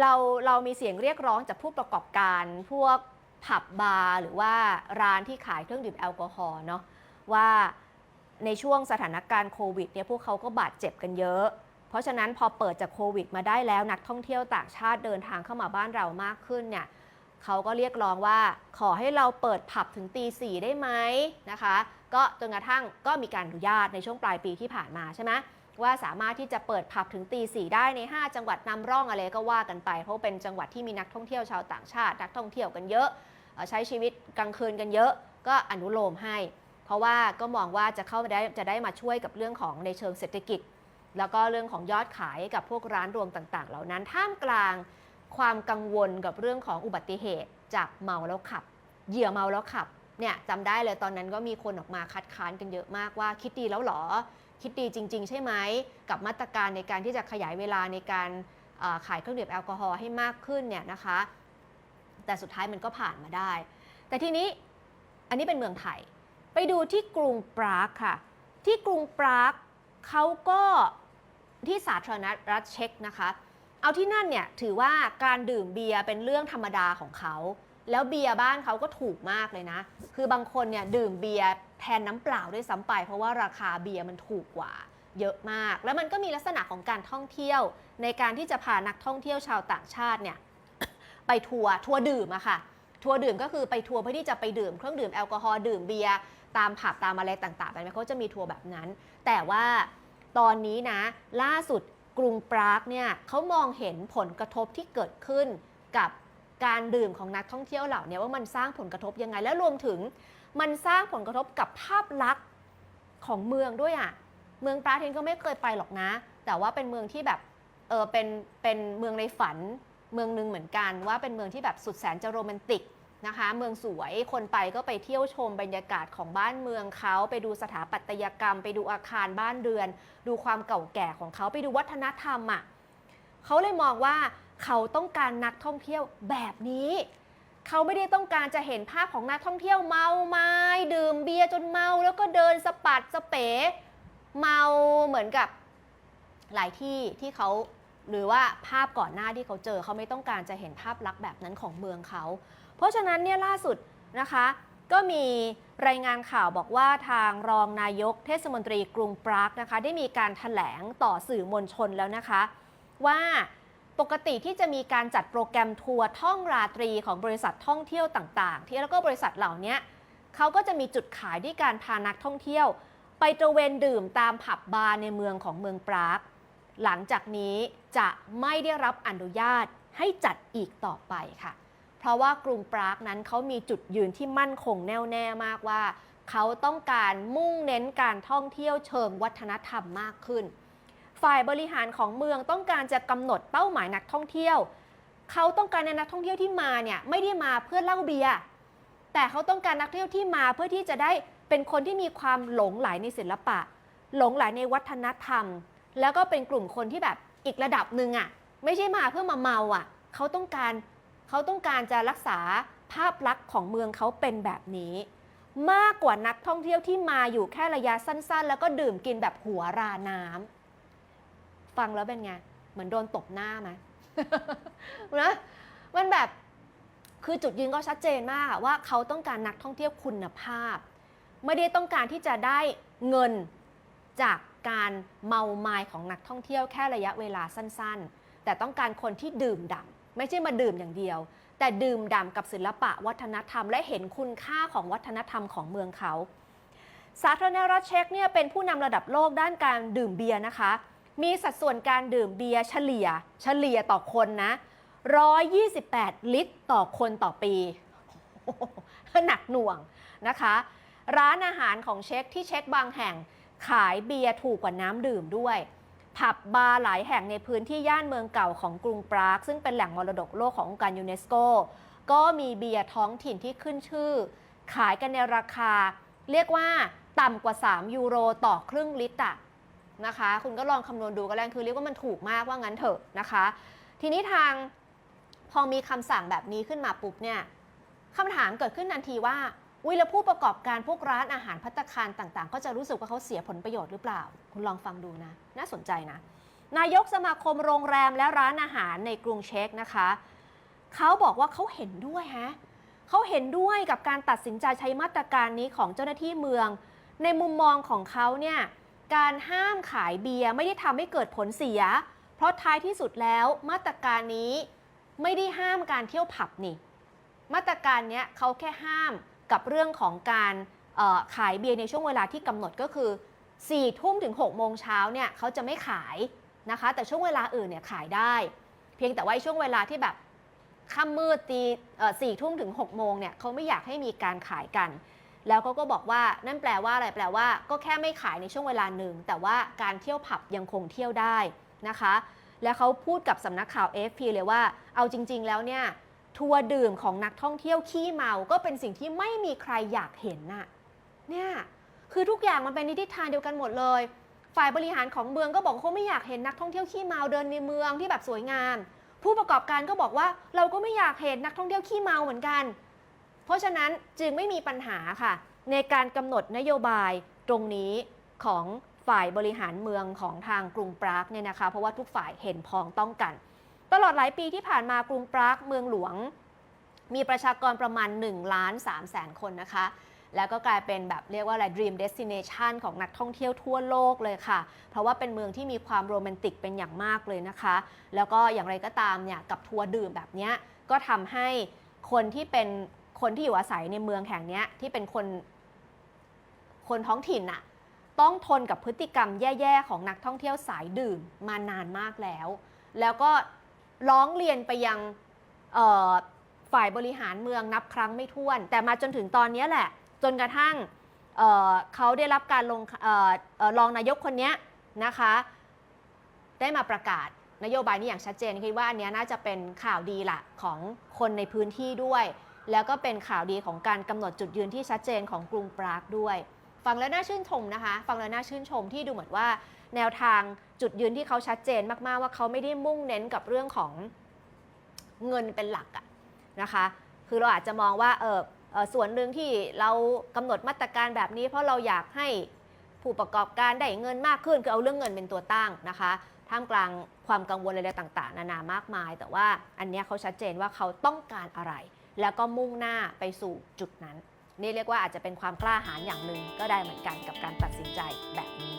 เราเรามีเสียงเรียกร้องจากผู้ประกอบการพวกผับบาร์หรือว่าร้านที่ขายเครื่องดื่มแอลกอฮอล์เนาะว่าในช่วงสถานการณ์โควิดเนี่ยพวกเขาก็บาดเจ็บกันเยอะ เพราะฉะนั้นพอเปิดจากโควิดมาได้แล้วนักท่องเที่ยวต่างชาติเดินทางเข้ามาบ้านเรามากขึ้นเนี่ยเขาก็เรียกร้องว่าขอให้เราเปิดผับถึงตีสี่ได้ไหมนะคะ ก็จนกระทั่งก็มีการอนุญาตในช่วงปลายปีที่ผ่านมาใช่ไหม ว่าสามารถที่จะเปิดผับถึงตีสี่ได้ใน 5 จังหวัดนำร่องอะไรก็ว่ากันไป เพราะเป็นจังหวัดที่มีนักท่องเที่ยวชาวต่างชาติ นักท่องเที่ยวกันเยอะ ใช้ชีวิตกลางคืนกันเยอะ ก็อนุโลมให้ เพราะว่าก็มองว่าจะเข้ามาได้จะได้มาช่วยกับเรื่องของในเชิงเศรษฐกิจ แล้วก็เรื่องของยอดขายกับพวกร้านรวมต่าง ๆ เหล่านั้นท่ามกลางความกังวลกับเรื่องของอุบัติเหตุจากเมาแล้วขับ เหยื่อเมาแล้วขับเนี่ยจำได้เลยตอนนั้นก็มีคนออกมาคัดค้านกันเยอะมากว่าคิดดีแล้วหรอ คิดดีจริง ๆ ใช่ไหมกับมาตรการในการที่จะขยายเวลาในการขายเครื่องดื่มแอลกอฮอล์ให้มากขึ้นเนี่ยนะคะ แต่สุดท้ายมันก็ผ่านมาได้ แต่ทีนี้อันนี้เป็นเมืองไทย ไปดูที่กรุงปรากค่ะ ที่กรุงปรากเขาก็ที่สาธารณรัฐเช็กนะคะ เอาที่นั่นเนี่ยถือว่าการดื่มเบียร์เป็นเรื่องธรรมดาของเขา แล้วเบียร์บ้านเขาก็ถูกมากเลยนะ คือบางคนเนี่ยดื่มเบียร์ แทนน้ำเปล่าด้วยซ้ำไป เพราะว่าราคาเบียร์มันถูกกว่าเยอะมาก แล้วมันก็มีลักษณะของการท่องเที่ยว ในการที่จะพานักท่องเที่ยวชาวต่างชาติเนี่ยไปทัวร์ทัวร์ดื่มอะค่ะ ทัวร์ดื่มก็คือไปทัวร์เพื่อที่จะไปดื่มเครื่องดื่มแอลกอฮอล์ดื่มเบียร์ตามผับตามอะไรต่างๆไปไหมเขาจะมีทัวร์แบบนั้น แต่ว่าตอนนี้นะ ล่าสุดกรุงปรากเนี่ยเขามองเห็นผลกระทบที่เกิดขึ้นกับการดื่มของนักท่องเที่ยวเหล่านี้ว่ามันสร้างผลกระทบยังไง และรวมถึง มันสร้างผลกระทบกับภาพลักษณ์ของเมืองด้วยอะเมืองปรากเองก็ไม่เคยไปหรอกนะ แต่ว่าเป็นเมืองที่แบบเออเป็นเป็นเมืองในฝันเมืองหนึ่งเหมือนกัน ว่าเป็นเมืองที่แบบสุดแสนจะโรแมนติกนะคะ เมืองสวยคนไปก็ไปเที่ยวชมบรรยากาศของบ้านเมืองเขาไปดูสถาปัตยกรรม ไปดูอาคารบ้านเรือน ดูความเก่าแก่ของเขาไปดูวัฒนธรรมอะเขาเลยมองว่าเขาต้องการนักท่องเที่ยวแบบนี้ เขาไม่ได้ต้องการจะเห็นภาพของนักท่องเที่ยวเมาไม้ดื่มเบียร์จนเมา แล้วก็เดินสปัดสเป๋เมาเหมือนกับหลายที่ที่เขาหรือว่าภาพก่อนหน้าที่เขาเจอเขาไม่ต้องการจะเห็นภาพลักษณ์แบบนั้นของเมืองเขา เพราะฉะนั้นเนี่ยล่าสุดนะคะ ก็มีรายงานข่าวบอกว่าทางรองนายกเทศมนตรีกรุงปรากนะคะ ได้มีการถแถลงต่อสื่อมวลชนแล้วนะคะ ว่า ปกติที่จะมีการจัดโปรแกรมทัวร์ท่องราตรีของบริษัทท่องเที่ยวต่างๆ ที่แล้วก็บริษัทเหล่านี้เขาก็จะมีจุดขายด้วยการพานักท่องเที่ยว ไปตระเวนดื่มตามผับบาร์ในเมืองของเมืองปราก หลังจากนี้จะไม่ได้รับอนุญาตให้จัดอีกต่อไปค่ะ เพราะว่ากรุงปรากนั้นเขามีจุดยืนที่มั่นคงแน่วแน่มากว่า เขาต้องการมุ่งเน้นการท่องเที่ยวเชิงวัฒนธรรมมากขึ้น ฝ่ายบริหารของเมืองต้องการจะกำหนดเป้าหมายนักท่องเที่ยว เขาต้องการในนักท่องเที่ยวที่มาเนี่ยไม่ได้มาเพื่อเล่าเบียร์แต่เขาต้องการนักท่องเที่ยวที่มาเพื่อที่จะได้เป็นคนที่มีความหลงไหลในศิลปะ หลงไหลในวัฒนธรรม แล้วก็เป็นกลุ่มคนที่แบบอีกระดับหนึ่งอะไม่ใช่มาเพื่อมาเมาอะเขาต้องการเขาต้องการจะรักษาภาพลักษณ์ของเมืองเขาเป็นแบบนี้ มากกว่านักท่องเที่ยวที่มาอยู่แค่ระยะสั้น ๆ แล้วก็ดื่มกินแบบหัวราน้ำ ฟังแล้วเป็นไง เหมือนโดนตบหน้าไหมนะมันแบบคือจุดยืนก็ชัดเจนมากว่าเขาต้องการนักท่องเที่ยวคุณภาพ ไม่ได้ต้องการที่จะได้เงินจากการเมาไมายของนักท่องเที่ยวแค่ระยะเวลาสั้นๆ แต่ต้องการคนที่ดื่มด่ำไม่ใช่มาดื่มอย่างเดียว แต่ดื่มด่ำกับศิลปะวัฒนธรรม และเห็นคุณค่าของวัฒนธรรมของเมืองเขา สาธารณรัฐเช็กเนี่ยเป็นผู้นำระดับโลกด้านการดื่มเบียร์นะคะ มีสัดส่วนการดื่มเบียร์เฉลี่ย เฉลี่ยต่อคนนะ 128 ลิตรต่อคนต่อปี หนักหน่วงนะคะ ร้านอาหารของเช็คที่เช็คบางแห่งขายเบียร์ถูกกว่าน้ำดื่มด้วย ผับบาร์หลายแห่งในพื้นที่ย่านเมืองเก่าของกรุงปราก ซึ่งเป็นแหล่งมรดกโลกขององค์การยูเนสโก ก็มีเบียร์ท้องถิ่นที่ขึ้นชื่อ ขายกันในราคา เรียกว่าต่ำกว่า 3 ยูโรต่อครึ่งลิตรอะ นะคะ คุณก็ลองคำนวณดูก็แล้วคือเรียกว่ามันถูกมากว่างั้นเถอะนะคะ ทีนี้ทางพอมีคำสั่งแบบนี้ขึ้นมาปุ๊บเนี่ยคำถามเกิดขึ้นทันทีว่าวิแล้วผู้ประกอบการพวกร้านอาหารพัตตาคารต่างๆ ก็จะรู้สึกว่าเขาเสียผลประโยชน์หรือเปล่า คุณลองฟังดูนะ น่าสนใจนะ นายกสมาคมโรงแรมและร้านอาหารในกรุงเช็กนะคะ เขาบอกว่าเขาเห็นด้วยฮะเขาเห็นด้วยกับการตัดสินใจใช้มาตรการนี้ของเจ้าหน้าที่เมือง ในมุมมองของเขาเนี่ย การห้ามขายเบียร์ไม่ได้ทำให้เกิดผลเสีย เพราะท้ายที่สุดแล้วมาตรการนี้ไม่ได้ห้ามการเที่ยวผับนี่ มาตรการเนี้ยเขาแค่ห้ามกับเรื่องของการขายเบียร์ในช่วงเวลาที่กำหนดก็คือ4ทุ่มถึง6โมงเช้าเนี่ยเขาจะไม่ขายนะคะ แต่ช่วงเวลาอื่นเนี่ยขายได้ เพียงแต่ว่าไอ้ช่วงเวลาที่แบบค่ำมืดตีสี่ทุ่มถึง6โมงเนี่ยเขาไม่อยากให้มีการขายกัน แล้วเขาก็บอกว่านั่นแปลว่าอะไรแปลว่า ก็แค่ไม่ขายในช่วงเวลาหนึ่ง แต่ว่าการเที่ยวผับยังคงเที่ยวได้นะคะ และเขาพูดกับสำนักข่าว AFP เลยว่า เอาจริง ๆ แล้วเนี่ยทัวร์ดื่มของนักท่องเที่ยวขี้เมา ก็เป็นสิ่งที่ไม่มีใครอยากเห็นน่ะเนี่ยคือทุกอย่างมันเป็นในทิศทางเดียวกันหมดเลย ฝ่ายบริหารของเมืองก็บอกเขาไม่อยากเห็นนักท่องเที่ยวขี้เมาเดินในเมืองที่แบบสวยงาม ผู้ประกอบการก็บอกว่าเราก็ไม่อยากเห็นนักท่องเที่ยวขี้เมาเหมือนกัน เพราะฉะนั้นจึงไม่มีปัญหาค่ะ ในการกำหนดนโยบายตรงนี้ของฝ่ายบริหารเมืองของทางกรุงปรากเนี่ยนะคะ เพราะว่าทุกฝ่ายเห็นพ้องต้องกัน ตลอดหลายปีที่ผ่านมากรุงปรากเมืองหลวง มีประชากรประมาณ1ล้าน3แสนคนนะคะ แล้วก็กลายเป็นแบบเรียกว่าอะไร dream destination ของนักท่องเที่ยวทั่วโลกเลยค่ะ เพราะว่าเป็นเมืองที่มีความโรแมนติกเป็นอย่างมากเลยนะคะ แล้วก็อย่างไรก็ตามเนี่ยกับทัวร์ดื่มแบบนี้ก็ทำให้คนที่เป็น คนที่อยู่อาศัยในเมืองแห่งนี้ที่เป็นคนคนท้องถิ่นน่ะต้องทนกับพฤติกรรมแย่ๆ ของนักท่องเที่ยวสายดื่มมานานมากแล้ว แล้วก็ร้องเรียนไปยังฝ่ายบริหารเมืองนับครั้งไม่ถ้วน แต่มาจนถึงตอนนี้แหละ จนกระทั่งเเขาได้รับการลงออรองนายกคนนี้นะคะ ได้มาประกาศนโยบายนี้อย่างชัดเจนคิดว่าอันนี้น่าจะเป็นข่าวดีละของคนในพื้นที่ด้วย แล้วก็เป็นข่าวดีของการกำหนดจุดยืนที่ชัดเจนของกรุงปรากด้วย ฟังแล้วน่าชื่นชมนะคะ ฟังแล้วน่าชื่นชมที่ดูเหมือนว่า แนวทางจุดยืนที่เขาชัดเจนมาก ๆ ว่าเขาไม่ได้มุ่งเน้นกับเรื่องของเงินเป็นหลักอะนะคะ คือเราอาจจะมองว่าเออส่วนหนึ่งที่เรากำหนดมาตรการแบบนี้ เพราะเราอยากให้ผู้ประกอบการได้เงินมากขึ้นคือเอาเรื่องเงินเป็นตัวตั้งนะคะท่ามกลางความกังวลอะไรต่าง ๆ นานามากมาย แต่ว่าอันนี้เขาชัดเจนว่าเขาต้องการอะไร แล้วก็มุ่งหน้าไปสู่จุดนั้น นี่เรียกว่าอาจจะเป็นความกล้าหาญอย่างหนึ่งก็ได้เหมือนกันกับการตัดสินใจแบบนี้